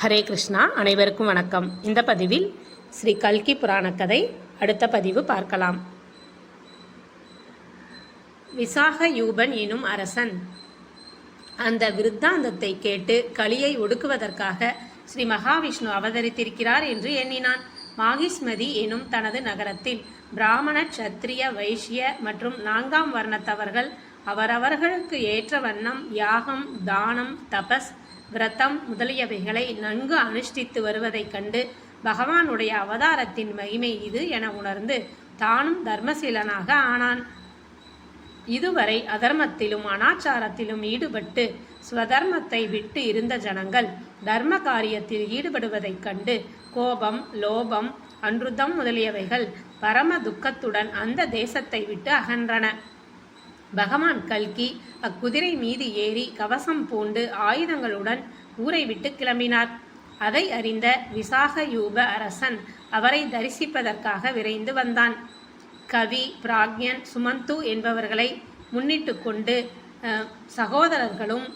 ஹரே கிருஷ்ணா அனைவருக்கும் வணக்கம். இந்த பதிவில் ஸ்ரீ கல்கி புராண கதை அடுத்த பதிவு பார்க்கலாம். விசாக யூபன் எனும் அரசன் அந்த விருத்தாந்தத்தை கேட்டு கலியை ஒடுக்குவதற்காக ஸ்ரீ மகாவிஷ்ணு அவதரித்திருக்கிறார் என்று எண்ணினான். மாகிஸ்மதி எனும் தனது நகரத்தில் பிராமண சத்திரிய வைஷ்ய மற்றும் நான்காம் வர்ணத்தவர்கள் அவரவர்களுக்கு ஏற்ற வண்ணம் யாகம் தானம் தபஸ் விரதம் முதலியவைகளை நன்கு அனுஷ்டித்து வருவதைக் கண்டு பகவானுடைய அவதாரத்தின் மகிமை இது என உணர்ந்து தானும் தர்மசீலனாக ஆனான். இதுவரை அதர்மத்திலும் அனாச்சாரத்திலும் ஈடுபட்டு ஸ்வதர்மத்தை விட்டு இருந்த ஜனங்கள் தர்ம காரியத்தில் ஈடுபடுவதைக் கண்டு கோபம் லோபம் அன்றுதம் முதலியவைகள் பரம துக்கத்துடன் அந்த தேசத்தை விட்டு அகன்றன. பகவான் கல்கி அக்குதிரை மீது ஏறி கவசம் பூண்டு ஆயுதங்களுடன் ஊரை விட்டு கிளம்பினார். அதை அறிந்த விசாகயூப அரசன் அவரை தரிசிப்பதற்காக விரைந்து வந்தான். கவி பிராக்யன் சுமந்து என்பவர்களை முன்னிட்டு கொண்டு அஹ், சகோதரர்களும்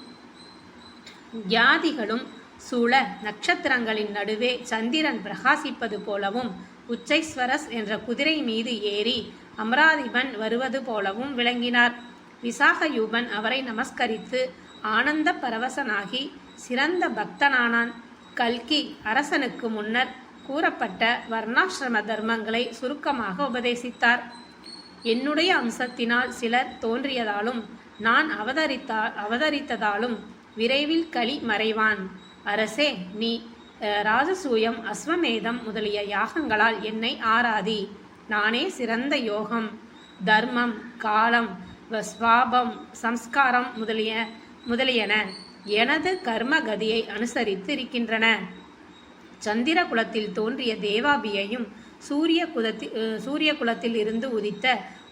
ஞாதிகளும் சூழ நட்சத்திரங்களின் நடுவே சந்திரன் பிரகாசிப்பது போலவும் உச்சைஸ்வரஸ் என்ற குதிரை மீது ஏறி அமராதிபன் வருவது போலவும் விளங்கினார். விசாகயூபன் அவரை நமஸ்கரித்து ஆனந்த பரவசனாகி சிறந்த பக்தனானான். கல்கி அரசனுக்கு முன்னர் கூறப்பட்ட வர்ணாசிரம தர்மங்களை சுருக்கமாக உபதேசித்தார். என்னுடைய அம்சத்தினால் சிலர் தோன்றியதாலும் நான் அவதரித்தா அவதரித்ததாலும் விரைவில் களி மறைவான். அரசே நீ ராஜசூயம் அஸ்வமேதம் முதலிய யாகங்களால் என்னை ஆராதி. நானே சிறந்த யோகம் தர்மம் காலம் ஸ்வாபம் சம்ஸ்காரம் முதலிய முதலியன எனது கர்ம கதியை அனுசரித்து இருக்கின்றன சந்திர குலத்தில் தோன்றிய தேவாபியையும் சூரிய குலத்தில் சூரிய குலத்தில் இருந்து உதித்த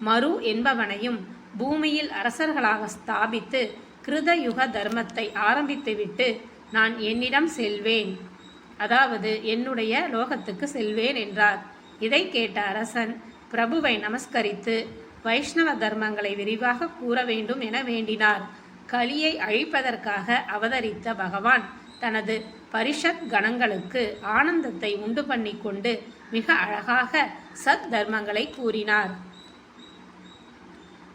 மரு என்பவனையும் பூமியில் அரசர்களாக ஸ்தாபித்து கிருதயுக தர்மத்தை ஆரம்பித்துவிட்டு நான் என்னிடம் செல்வேன். அதாவது என்னுடைய லோகத்துக்கு செல்வேன் என்றார். இதை கேட்ட அரசன் பிரபுவை நமஸ்கரித்து வைஷ்ணவ தர்மங்களை விரிவாக கூற வேண்டும் என வேண்டினார். கலியை அழிப்பதற்காக அவதரித்த பகவான் தனது பரிஷத் கணங்களுக்கு ஆனந்தத்தை உண்டு பண்ணி கொண்டு மிக அழகாக சத் தர்மங்களை கூறினார்.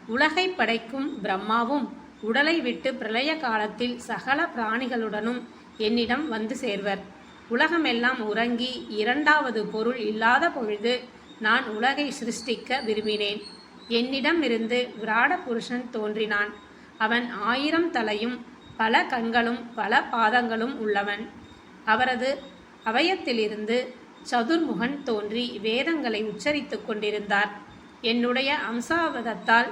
உலகை படைக்கும் பிரம்மாவும் உடலை விட்டு பிரளய காலத்தில் சகல பிராணிகளுடனும் என்னிடம் வந்து சேர்வர். உலகமெல்லாம் உறங்கி இரண்டாவது பொருள் இல்லாத பொழுது நான் உலகை சிருஷ்டிக்க விரும்பினேன். என்னிடம் இருந்து விராட புருஷன் தோன்றினான். அவன் ஆயிரம் தலையும் பல கண்களும் பல பாதங்களும் உள்ளவன். அவரது அவயத்திலிருந்து சதுர்முகன் தோன்றி வேதங்களை உச்சரித்துக் கொண்டிருந்தார். என்னுடைய அம்சாவதத்தால்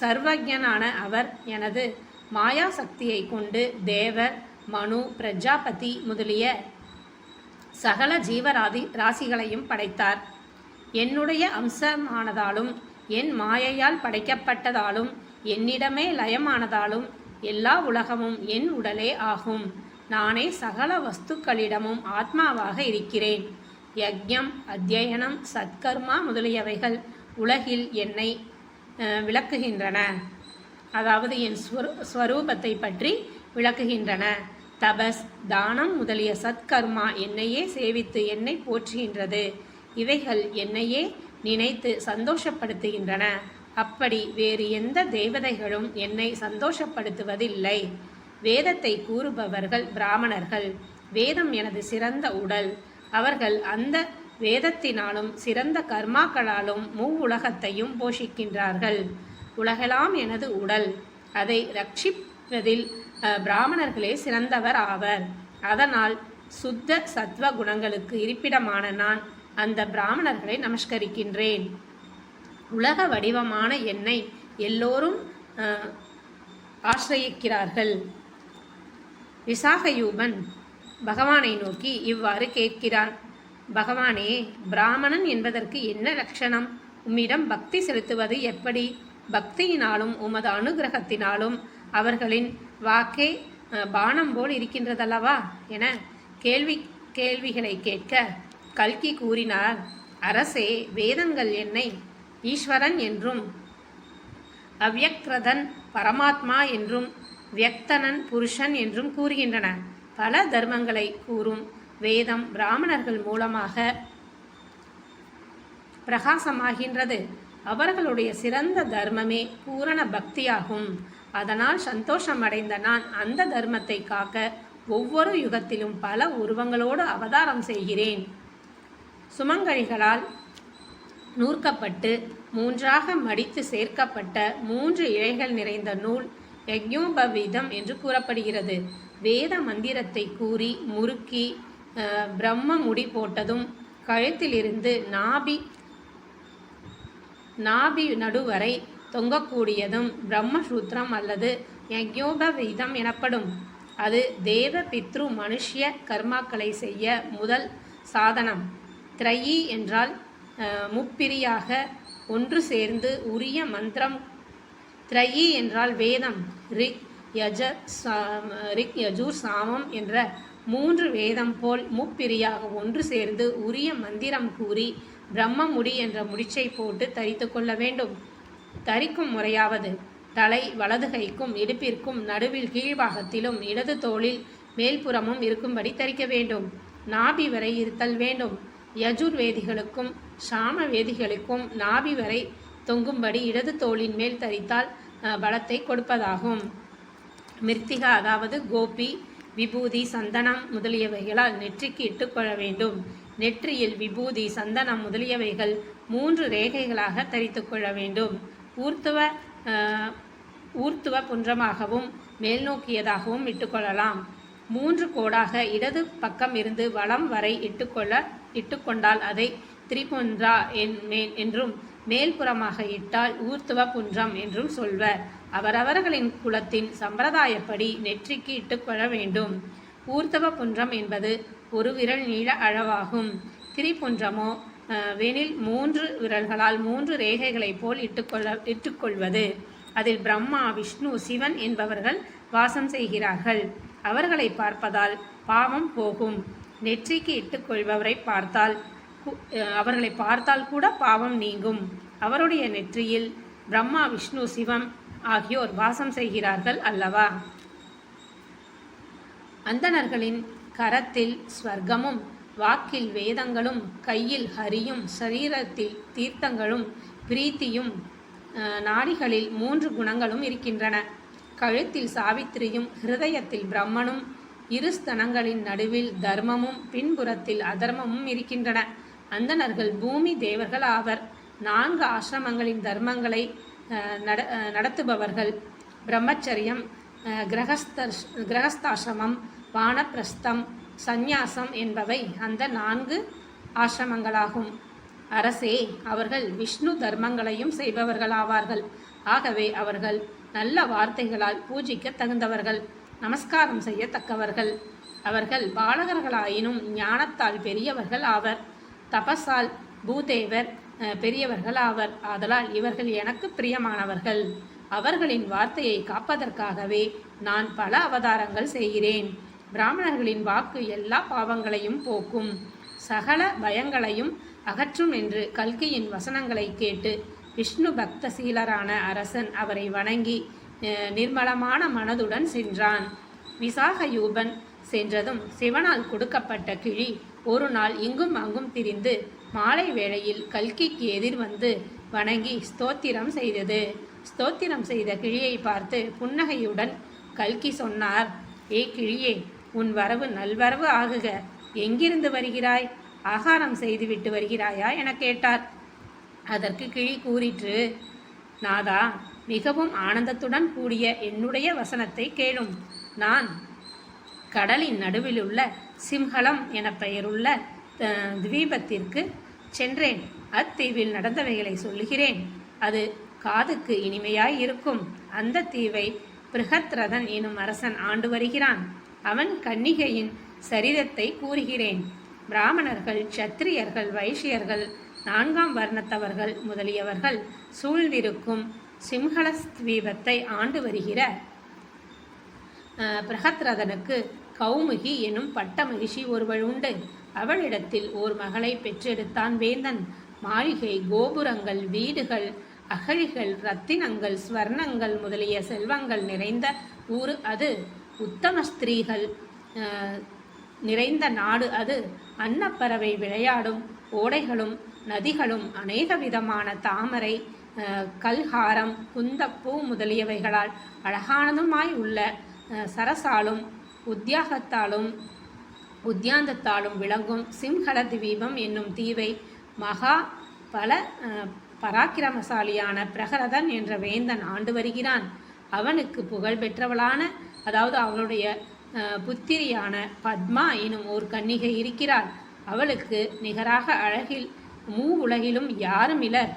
சர்வஜனான அவர் எனது மாயா சக்தியை கொண்டு தேவர் மனு பிரஜாபதி முதலிய சகல ஜீவராதி ராசிகளையும் படைத்தார். என்னுடைய அம்சமானதாலும் என் மாயையால் படைக்கப்பட்டதாலும் என்னிடமே லயமானதாலும் எல்லா உலகமும் என் உடலே ஆகும். நானே சகல வஸ்துக்களிடமும் ஆத்மாவாக இருக்கிறேன். யக்ஞம் அத்தியனம் சத்கர்மா முதலியவைகள் உலகில் என்னை விளக்குகின்றன. அதாவது என் ஸ்வரூ ஸ்வரூபத்தை பற்றி விளக்குகின்றன. தபஸ் தானம் முதலிய சத்கர்மா என்னையே சேவித்து என்னை போற்றுகின்றது. இவைகள் என்னையே நினைத்து சந்தோஷப்படுத்துகின்றன. அப்படி வேறு எந்த தேவதைகளும் என்னை சந்தோஷப்படுத்துவதில்லை. வேதத்தை கூறுபவர்கள் பிராமணர்கள். வேதம் எனது சிறந்த உடல். அவர்கள் அந்த வேதத்தினாலும் சிறந்த கர்மாக்களாலும் மூவுலகத்தையும் போஷிக்கின்றார்கள். உலகெல்லாம் எனது உடல். அதை ரட்சிப்பதில் பிராமணர்களே சிறந்தவர் ஆவர். அதனால் சுத்த சத்வ குணங்களுக்கு இருப்பிடமான நான் அந்த பிராமணர்களை நமஸ்கரிக்கின்றேன். உலக வடிவமான என்னை எல்லோரும் ஆசிரயிக்கிறார்கள். விசாகயூபன் பகவானை நோக்கி இவ்வாறு கேட்கிறான். பகவானே பிராமணன் என்பதற்கு என்ன லட்சணம்? உம்மிடம் பக்தி செலுத்துவது எப்படி? பக்தியினாலும் உமது அனுகிரகத்தினாலும் அவர்களின் வாக்கே பானம் போல் இருக்கின்றதல்லவா? என கேள்வி கேள்விகளை கேட்க கல்கி கூறினார் அரசே வேதங்கள் என்னை ஈஸ்வரன் என்றும் அவ்யக்ரதன் பரமாத்மா என்றும் வியக்தனன் புருஷன் என்றும் கூறுகின்றன. பல தர்மங்களை கூறும் வேதம் பிராமணர்கள் மூலமாக பிரகாசமாகின்றது. அவர்களுடைய சிறந்த தர்மமே பூரண பக்தியாகும். அதனால் சந்தோஷம் அடைந்த நான் அந்த தர்மத்தை காக்க ஒவ்வொரு யுகத்திலும் பல உருவங்களோடு அவதாரம் செய்கிறேன். சுமங்கலிகளால் நூற்கப்பட்டு மூன்றாக மடித்து சேர்க்கப்பட்ட மூன்று இழைகள் நிறைந்த நூல் யக்ஞோபவீதம் என்று கூறப்படுகிறது. வேத மந்திரத்தை கூறி முறுக்கி பிரம்ம முடி போட்டதும் கழுத்திலிருந்து நாபி நாபி நடுவரை தொங்கக்கூடியதும் பிரம்மசூத்திரம் அல்லது யக்யோபவீதம் எனப்படும். அது தேவ பித்ரு மனுஷ்ய கர்மாக்களை செய்ய முதல் சாதனம். திரையி என்றால் முப்பிரியாக ஒன்று சேர்ந்து உரிய மந்திரம். திரையி என்றால் வேதம். ரிக் யஜ ரிக் யஜூர் சாமம் என்ற மூன்று வேதம் போல் முப்பிரியாக ஒன்று சேர்ந்து உரிய மந்திரம் கூறி பிரம்மமுடி என்ற முடிச்சை போட்டு தரித்து கொள்ள வேண்டும். தரிக்கும் முறையாவது. தலை வலதுகைக்கும் இடுப்பிற்கும் நடுவில் கீழ்பாகத்திலும் இடது தோளில் மேல்புறமும் இருக்கும்படி தரிக்க வேண்டும். நாபி வரை இருத்தல் வேண்டும். யஜுர் வேதிகளுக்கும் சாம வேதிகளுக்கும் நாபி வரை தொங்கும்படி இடது தோளின் மேல் தரித்தால் பலத்தை கொடுப்பதாகும். மிருத்திகா அதாவது கோபி விபூதி சந்தனம் முதலியவைகளால் நெற்றிக்கு இட்டுக்கொள்ள வேண்டும். நெற்றியில் விபூதி சந்தனம் முதலியவைகள் மூன்று ரேகைகளாக தரித்து கொள்ள வேண்டும். ஊர்த்துவ ஊர்த்துவ புன்றமாகவும் மேல்நோக்கியதாகவும் இட்டுக்கொள்ளலாம். மூன்று கோடாக இடது பக்கம் இருந்து வலம் வரை இட்டுக்கொள்ள இட்டுக்கொண்டால் அதை திரிபுன்றா என் என்றும் மேல்புறமாக இட்டால் ஊர்த்துவ புன்றம் என்றும் சொல்வர். அவரவர்களின் குலத்தின் சம்பிரதாயப்படி நெற்றிக்கு இட்டுக்கொள்ள வேண்டும். ஊர்த்தவ புன்றம் என்பது ஒரு விரல் நீள அளவாகும். திரிபுன்றமோ வெனில் மூன்று விரல்களால் மூன்று ரேகைகளைப் போல் இட்டுக்கொள்ள இட்டுக்கொள்வது. அதில் பிரம்மா விஷ்ணு சிவன் என்பவர்கள் வாசம் செய்கிறார்கள். அவர்களை பார்ப்பதால் பாவம் போகும். நெற்றிக்கு இட்டுக்கொள்பவரை பார்த்தால் அவர்களை பார்த்தால் கூட பாவம் நீங்கும். அவருடைய நெற்றியில் பிரம்மா விஷ்ணு சிவம் ஆகியோர் வாசம் செய்கிறார்கள் அல்லவா? அந்தணர்களின் கரத்தில் ஸ்வர்க்கமும் வாக்கில் வேதங்களும் கையில் ஹரியும் சரீரத்தில் தீர்த்தங்களும் பிரீத்தியும் நாடிகளில் மூன்று குணங்களும் இருக்கின்றன. கழுத்தில் சாவித்திரியும் ஹிருதயத்தில் பிரம்மனும் இரு ஸ்தனங்களின் நடுவில் தர்மமும் பின்புறத்தில் அதர்மமும் இருக்கின்றன. அந்தணர்கள் பூமி தேவர்கள் ஆவர். நான்கு ஆசிரமங்களின் தர்மங்களை நட நடத்துபவர்கள். பிரம்மச்சரியம் அஹ், கிரகஸ்தர் கிரகஸ்தாசிரமம் வானப்பிரஸ்தம் சந்நியாசம் என்பவை அந்த நான்கு ஆசிரமங்களாகும். அரசே அவர்கள் விஷ்ணு தர்மங்களையும் செய்பவர்களாவார்கள். ஆகவே அவர்கள் நல்ல வார்த்தைகளால் பூஜிக்க தகுந்தவர்கள் நமஸ்காரம் செய்யத்தக்கவர்கள். அவர்கள் பாலகர்களாயினும் ஞானத்தால் பெரியவர்கள் ஆவர். தபஸால் பூதேவர் பெரியவர்கள் ஆவர். ஆதலால் இவர்கள் எனக்கு பிரியமானவர்கள். அவர்களின் வார்த்தையை காப்பதற்காகவே நான் பல அவதாரங்கள் செய்கிறேன். பிராமணர்களின் வாக்கு எல்லா பாவங்களையும் போக்கும். சகல பயங்களையும் அகற்றும் என்று கல்கியின் வசனங்களை கேட்டு விஷ்ணு பக்த சீலரான அரசன் அவரை வணங்கி நிர்மலமான மனதுடன் சென்றான். விசாகயூபன் சென்றதும் சிவனால் கொடுக்கப்பட்ட கிழி ஒரு நாள் இங்கும் அங்கும் திரிந்து மாலை வேளையில் கல்கிக்கு எதிர் வந்து வணங்கி ஸ்தோத்திரம் செய்தது. ஸ்தோத்திரம் செய்த கிழியை பார்த்து புன்னகையுடன் கல்கி சொன்னார் ஏ கிழியே உன் வரவு நல்வரவு ஆகுக. எங்கிருந்து வருகிறாய்? ஆகாரம் செய்துவிட்டு வருகிறாயா? என கேட்டார். அதற்கு கிழி கூறிற்று நாதா மிகவும் ஆனந்தத்துடன் கூடிய என்னுடைய வசனத்தை கேளும். நான் கடலின் நடுவிலுள்ள சிம்ஹலம் என பெயருள்ள அஹ், துவீபத்திற்கு சென்றேன். அத்தீவில் நடந்தவைகளை சொல்லுகிறேன். அது காதுக்கு இனிமையாய் இருக்கும். அந்த தீவை பிருகத்ரதன் எனும் அரசன் ஆண்டு வருகிறான். அவன் கன்னிகையின் சரிதத்தை கூறுகிறேன். பிராமணர்கள் சத்திரியர்கள் வைஷ்யர்கள் நான்காம் வர்ணத்தவர்கள் முதலியவர்கள் சூழ்ந்திருக்கும் சிம்ஹலஸ்தீபத்தை ஆண்டு வருகிற அஹ், பிரகத்ரதனுக்கு கௌமுகி எனும் பட்ட மகிழ்ச்சி ஒருவள் உண்டு. அவளிடத்தில் ஓர் மகளை பெற்றெடுத்தான் வேந்தன். மாளிகை கோபுரங்கள் வீடுகள் அகழிகள் ரத்தினங்கள் ஸ்வர்ணங்கள் முதலிய செல்வங்கள் நிறைந்த ஊர் அது. உத்தம ஸ்திரீகள் நிறைந்த நாடு அது. அன்னப்பறவை விளையாடும் ஓடைகளும் நதிகளும் அநேக விதமான தாமரை கல்ஹாரம் குந்தப்பூ முதலியவைகளால் அழகானதுமாய் உள்ள சரசாலும் உத்தியாகத்தாலும் உத்தியாந்தத்தாலும் விளங்கும் சிம்ஹல தீபம் என்னும் தீவை மகா பல பராக்கிரமசாலியான பிரகரதன் என்ற வேந்தன் ஆண்டு வருகிறான். அவனுக்கு புகழ் பெற்றவளான அதாவது அவளுடைய புத்திரியான பத்மா எனும் ஒரு கன்னிகை இருக்கிறாள் அவளுக்கு நிகராக அழகில் மூ உலகிலும் யாரும் இலர்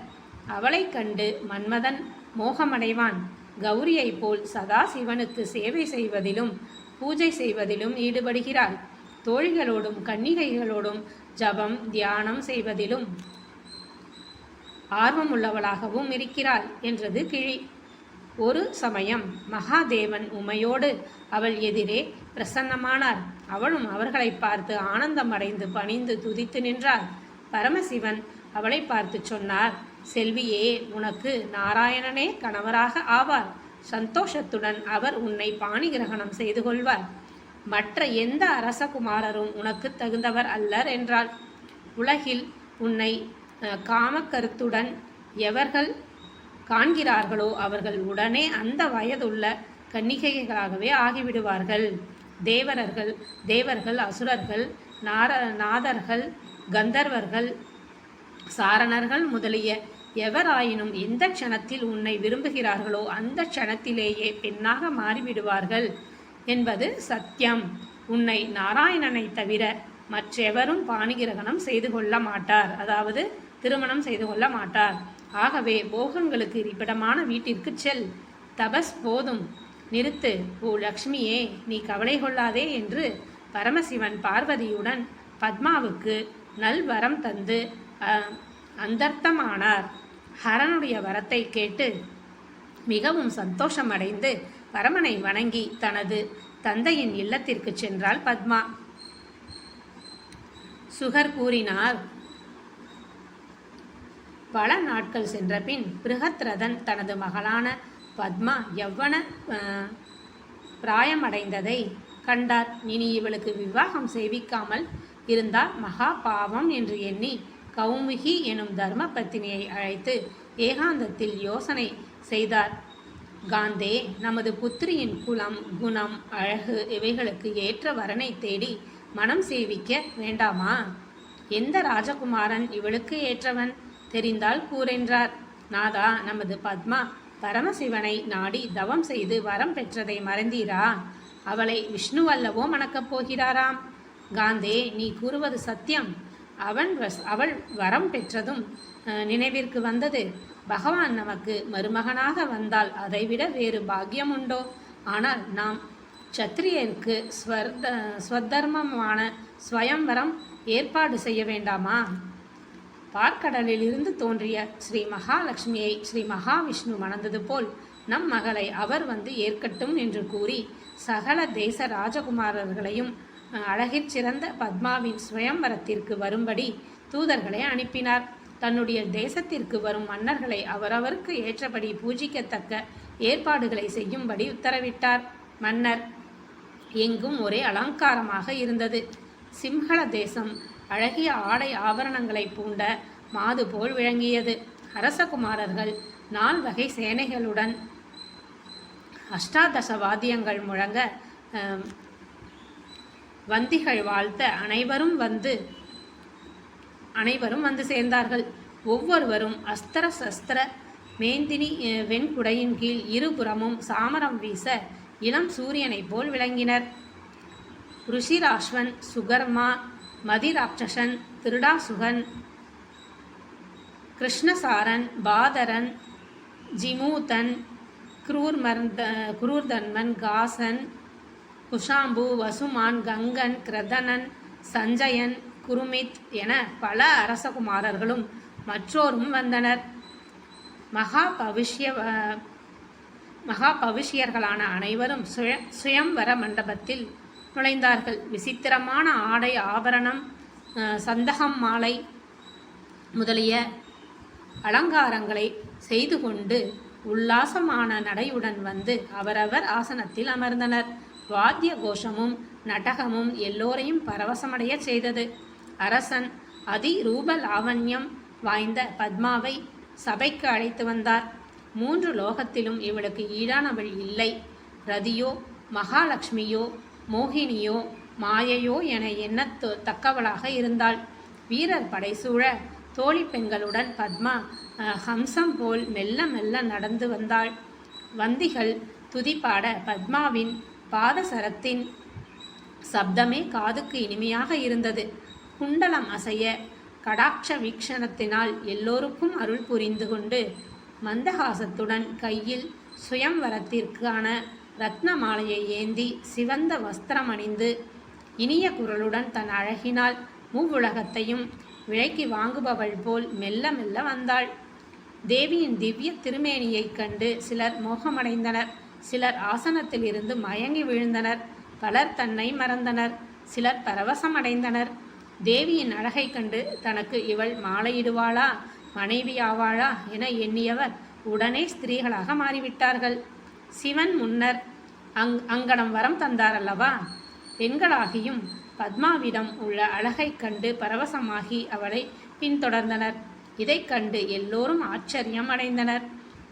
அவளை கண்டு மன்மதன் மோகமடைவான். கௌரியைப் போல் சதா சிவனுக்கு சேவை செய்வதிலும் பூஜை செய்வதிலும் ஈடுபடுகிறாள். தோழிகளோடும் கன்னிகைகளோடும் ஜபம் தியானம் செய்வதிலும் ஆர்வமுள்ளவளாகவும் இருக்கிறாள் என்றது கிழி. ஒரு சமயம் மகாதேவன் உமையோடு அவள் எதிரே பிரசன்னமானார். அவளும் அவர்களை பார்த்து ஆனந்தமடைந்து பணிந்து துதித்து நின்றார் பரமசிவன் அவளை பார்த்து சொன்னார் செல்வியே உனக்கு நாராயணனே கணவராக ஆவார். சந்தோஷத்துடன் அவர் உன்னை பாணி கிரகணம் செய்து கொள்வார். மற்ற எந்த அரசகுமாரரும் உனக்கு தகுந்தவர் அல்லர் என்றாள். உலகில் உன்னை காமக்கருத்துடன் எவர்கள் காண்கிறார்களோ அவர்கள் உடனே அந்த வயதுள்ள கன்னிகைகளாகவே ஆகிவிடுவார்கள். தேவரர்கள் தேவர்கள் அசுரர்கள் நார நாதர்கள் கந்தர்வர்கள் சாரணர்கள் முதலிய எவராயினும் எந்த க்ஷணத்தில் உன்னை விரும்புகிறார்களோ அந்த க்ஷணத்திலேயே பெண்ணாக மாறிவிடுவார்கள் என்பது சத்தியம். உன்னை நாராயணனை தவிர மற்றெவரும் பாணிகிரகணம் செய்து கொள்ள மாட்டார். அதாவது திருமணம் செய்து கொள்ள மாட்டார். ஆகவே போகங்களுக்கு இருப்பிடமான வீட்டிற்கு செல். தபஸ் போதும். நிறுத்து. ஓ லக்ஷ்மியே நீ கவலை கொள்ளாதே என்று பரமசிவன் பார்வதியுடன் பத்மாவுக்கு நல்வரம் தந்து அந்தர்த்தமானார். ஹரனுடைய வரத்தை கேட்டு மிகவும் சந்தோஷமடைந்து பரமனை வணங்கி தனது தந்தையின் இல்லத்திற்கு சென்றாள் பத்மா. சுகர் கூறினார் பல நாட்கள் சென்ற பின் பிருகத்ரதன் தனது மகளான பத்மா எவ்வன பிராயமடைந்ததை கண்டார். இனி இவளுக்கு விவாகம் செய்விக்காமல் இருந்தால் மகா பாவம் என்று எண்ணி கௌமுகி எனும் தர்ம பத்தினியை அழைத்து ஏகாந்தத்தில் யோசனை செய்தார். காந்தே நமது புத்திரியின் குலம் குணம் அழகு இவைகளுக்கு ஏற்ற வரனை தேடி மனம் சேவிக்க வேண்டாமா? எந்த ராஜகுமாரன் இவளுக்கு ஏற்றவன்? தெரிந்தால் கூறென்றார். நாதா நமது பத்மா பரமசிவனை நாடி தவம் செய்து வரம் பெற்றதை மறந்தீரா? அவளை விஷ்ணுவல்லவோ மணக்கப் போகிறாராம்? காந்தே நீ கூறுவது சத்தியம். அவன் வஸ்- அவள் வரம் பெற்றதும் நினைவிற்கு வந்தது. பகவான் நமக்கு மருமகனாக வந்தால் அதைவிட வேறு பாக்கியம் உண்டோ? ஆனால் நாம் சத்திரியருக்கு ஸ்வர்த ஸ்வதர்மமான ஸ்வயம்வரம் ஏற்பாடு செய்ய வேண்டாமா? பார்க்கடலில் இருந்து தோன்றிய ஸ்ரீ மகாலட்சுமியை ஸ்ரீ மகாவிஷ்ணு மணந்தது போல் நம் மகளை அவர் வந்து ஏற்கட்டும் என்று கூறி சகல தேச ராஜகுமாரர்களையும் அழகிற் சிறந்த பத்மாவின் சுயம்பரத்திற்கு வரும்படி தூதர்களை அனுப்பினார். தன்னுடைய தேசத்திற்கு வரும் மன்னர்களை அவரவருக்கு ஏற்றபடி பூஜிக்கத்தக்க ஏற்பாடுகளை செய்யும்படி உத்தரவிட்டார். மன்னர் எங்கும் ஒரே அலங்காரமாக இருந்தது. சிம்ஹள தேசம் அழகிய ஆடை ஆபரணங்களை பூண்ட மாது போல் விளங்கியது. அரசகுமாரர்கள் நால்வகை சேனைகளுடன் அஷ்டாதச வாத்தியங்கள் முழங்க வந்திகள் வாழ்த்த அனைவரும் வந்து அனைவரும் வந்து சேர்ந்தார்கள். ஒவ்வொருவரும் அஸ்திர சஸ்திர மேந்தினி வெண்குடையின் கீழ் இருபுறமும் சாமரம் வீச இளம் சூரியனைப் போல் விளங்கினர். ருஷிராஷ்வன் சுகர்மா மதிராட்சசன் திருடாசுகன் கிருஷ்ணசாரன் பாதரன் ஜிமூதன் குரூர்மர்த குரூர்தன்மன் காசன் குஷாம்பு வசுமான் கங்கன் கிரதனன் சஞ்சயன் குருமித் என பல அரசகுமாரர்களும் மற்றோரும் வந்தனர். மகா பவிஷ்ய மகா பவிஷ்யர்களான அனைவரும் சுய சுயம்வர மண்டபத்தில் நுழைந்தார்கள். விசித்திரமான ஆடை ஆபரணம் சந்தகம் மாலை முதலிய அலங்காரங்களை செய்து கொண்டு உல்லாசமான நடையுடன் வந்து அவரவர் ஆசனத்தில் அமர்ந்தனர். வாத்திய கோஷமும் நடகமும் எல்லோரையும் பரவசமடைய செய்தது. அரசன் அதிரூப லாவண்யம் வாய்ந்த பத்மாவை சபைக்கு அழைத்து வந்தார். மூன்று லோகத்திலும் இவளுக்கு ஈடானவள் இல்லை. ரதியோ மகாலட்சுமியோ மோகினியோ மாயையோ என எண்ணத் தக்கவளாக இருந்தாள். வீரர் படைசூழ தோழி பெண்களுடன் பத்மா ஹம்சம் போல் மெல்ல மெல்ல நடந்து வந்தாள். வந்திகள் துதிப்பாட பத்மாவின் பாதசரத்தின் சப்தமே காதுக்கு இனிமையாக இருந்தது. குண்டலம் அசைய கடாட்ச வீக்ஷணத்தினால் எல்லோருக்கும் அருள் புரிந்து கொண்டு மந்தகாசத்துடன் கையில் சுயம்வரத்திற்கான ரத்ன மாலையை ஏந்தி சிவந்த வஸ்திரம் அணிந்து இனிய குரலுடன் தன் அழகினால் மூவுலகத்தையும் விலைக்கு வாங்குபவள் போல் மெல்ல மெல்ல வந்தாள். தேவியின் திவ்ய திருமேனியைக் கண்டு சிலர் மோகமடைந்தனர். சிலர் ஆசனத்தில் இருந்து மயங்கி விழுந்தனர். பலர் தன்னை மறந்தனர். சிலர் பரவசமடைந்தனர். தேவியின் அழகைக் கண்டு தனக்கு இவள் மாலையிடுவாளா மனைவி ஆவாளா என எண்ணியவர் உடனே ஸ்திரீகளாக மாறிவிட்டார்கள். சிவன் முன்னர் அங் அங்கனம் வரம் தந்தாரல்லவா? பெண்களாகியும் பத்மாவிடம் உள்ள அழகைக் கண்டு பரவசமாகி அவளை பின்தொடர்ந்தனர். இதைக் கண்டு எல்லோரும் ஆச்சரியம் அடைந்தனர்.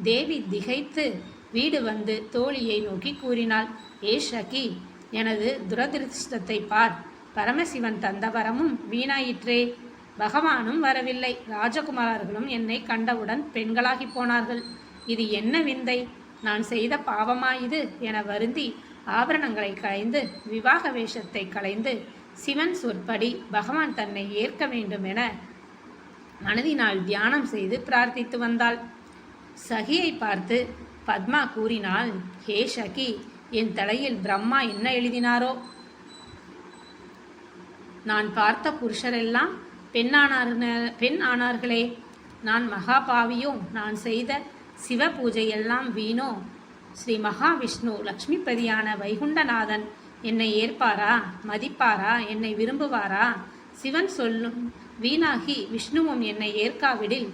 தேவி திகைத்து வீடு வந்து தோழியை நோக்கி கூறினாள் ஏ ஷகி எனது துரதிருஷ்டத்தை பார். பரமசிவன் தந்த வரமும் வீணாயிற்றே. பகவானும் வரவில்லை. ராஜகுமாரர்களும் என்னை கண்டவுடன் பெண்களாகி போனார்கள். இது என்ன விந்தை? நான் செய்த பாவமா இது என வருந்தி ஆபரணங்களை களைந்து விவாக வேஷத்தை களைந்து சிவன் சொற்படி பகவான் தன்னை ஏற்க வேண்டும் என மனதினால் தியானம் செய்து பிரார்த்தித்து வந்தாள். சகியை பார்த்து பத்மா கூறினாள் ஹே சகி என் தலையில் பிரம்மா என்ன எழுதினாரோ? நான் பார்த்த புருஷரெல்லாம் பெண்ணானார் பெண் ஆனார்களே. நான் மகாபாவியும் நான் செய்த சிவ பூஜையெல்லாம் வீணோ? ஸ்ரீ மகாவிஷ்ணு லக்ஷ்மிபதியான வைகுண்டநாதன் என்னை ஏற்பாரா? மதிப்பாரா? என்னை விரும்புவாரா? சிவன் சொல்லும் வீணாகி விஷ்ணுவும் என்னை ஏற்காவிடில்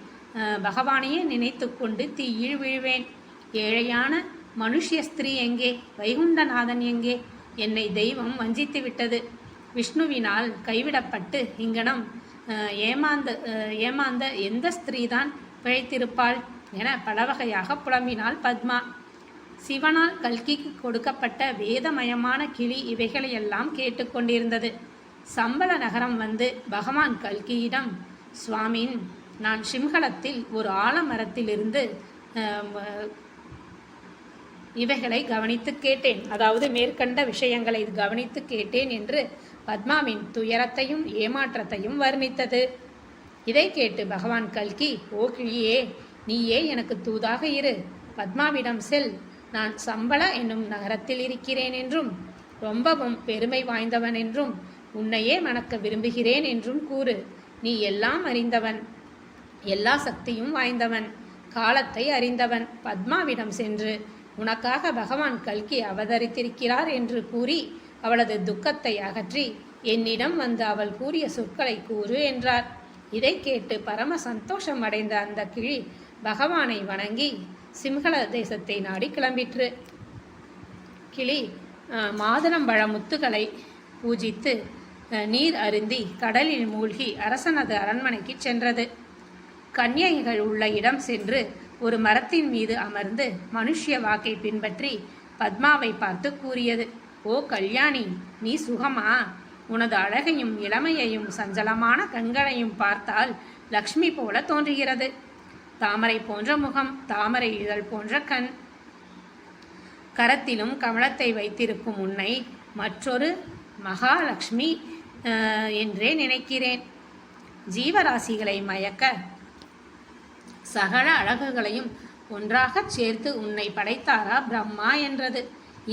பகவானையே நினைத்து கொண்டு தீயில் விழுவேன் ஏழையான மனுஷிய ஸ்திரீ எங்கே? வைகுண்டநாதன் எங்கே? என்னை தெய்வம் வஞ்சித்து விட்டது. விஷ்ணுவினால் கைவிடப்பட்டு இங்கனம் ஏமாந்த ஏமாந்த எந்த ஸ்திரீதான் பிழைத்திருப்பாள்? என பல வகையாக புலம்பினாள் பத்மா. சிவனால் கல்கிக்கு கொடுக்கப்பட்ட வேதமயமான கிளி இவைகளையெல்லாம் கேட்டுக்கொண்டிருந்தது. சம்பள நகரம் வந்து பகவான் கல்கியிடம் சுவாமின் நான் சிம்ஹலத்தில் ஒரு ஆலமரத்திலிருந்து இவைகளை கவனித்து கேட்டேன். அதாவது மேற்கண்ட விஷயங்களை கவனித்து கேட்டேன் என்று பத்மாவின் துயரத்தையும் ஏமாற்றத்தையும் வர்ணித்தது. இதை கேட்டு பகவான் கல்கி ஓ கிளியே நீயே எனக்கு தூதாக இரு. பத்மாவிடம் செல். நான் சம்பள என்னும் நகரத்தில் இருக்கிறேன் என்றும் ரொம்பவும் பெருமை வாய்ந்தவன் என்றும் உன்னையே மணக்க விரும்புகிறேன் என்றும் கூறு. நீ எல்லாம் அறிந்தவன். எல்லா சக்தியும் வாய்ந்தவன். காலத்தை அறிந்தவன். பத்மாவிடம் சென்று உனக்காக பகவான் கல்கி அவதரித்திருக்கிறார் என்று கூறி அவளது துக்கத்தை அகற்றி என்னிடம் வந்து அவள் கூறிய சொற்களை கூறு என்றார். இதை கேட்டு பரம சந்தோஷம் அடைந்த அந்த கிளி பகவானை வணங்கி சிம்ஹள தேசத்தை நாடி கிளம்பிற்று. கிளி அஹ், மாதுளம்பழ முத்துகளை பூஜித்து நீர் அருந்தி கடலில் மூழ்கி அரசனது அரண்மனைக்கு சென்றது. கன்னியைகள் உள்ள இடம் சென்று ஒரு மரத்தின் மீது அமர்ந்து மனுஷ்ய வாக்கை பின்பற்றி பத்மாவை பார்த்து கூறியது ஓ கல்யாணி நீ சுகமா? உனது அழகையும் இளமையையும் சஞ்சலமான கண்களையும் பார்த்தால் லக்ஷ்மி போல தோன்றுகிறது. தாமரை போன்ற முகம் தாமரை இதழ் போன்ற கண். கரத்திலும் கமலத்தை வைத்திருக்கும் உன்னை மற்றொரு மகாலட்சுமி என்றே நினைக்கிறேன். ஜீவராசிகளை மயக்க சகல அழகுகளையும் ஒன்றாகச் சேர்த்து உன்னை படைத்தாரா பிரம்மா என்றது.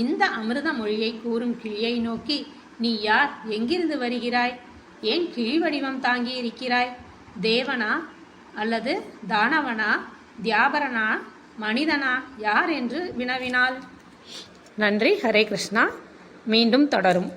இந்த அமிர்த மொழியை கூறும் கிளியை நோக்கி நீ யார்? எங்கிருந்து வருகிறாய்? ஏன் கிழி வடிவம் தாங்கி இருக்கிறாய் தேவனா? அல்லது தானவனா தியாபரனா மனிதனா யார் என்று வினவினாள் நன்றி ஹரே கிருஷ்ணா. மீண்டும் தொடரும்.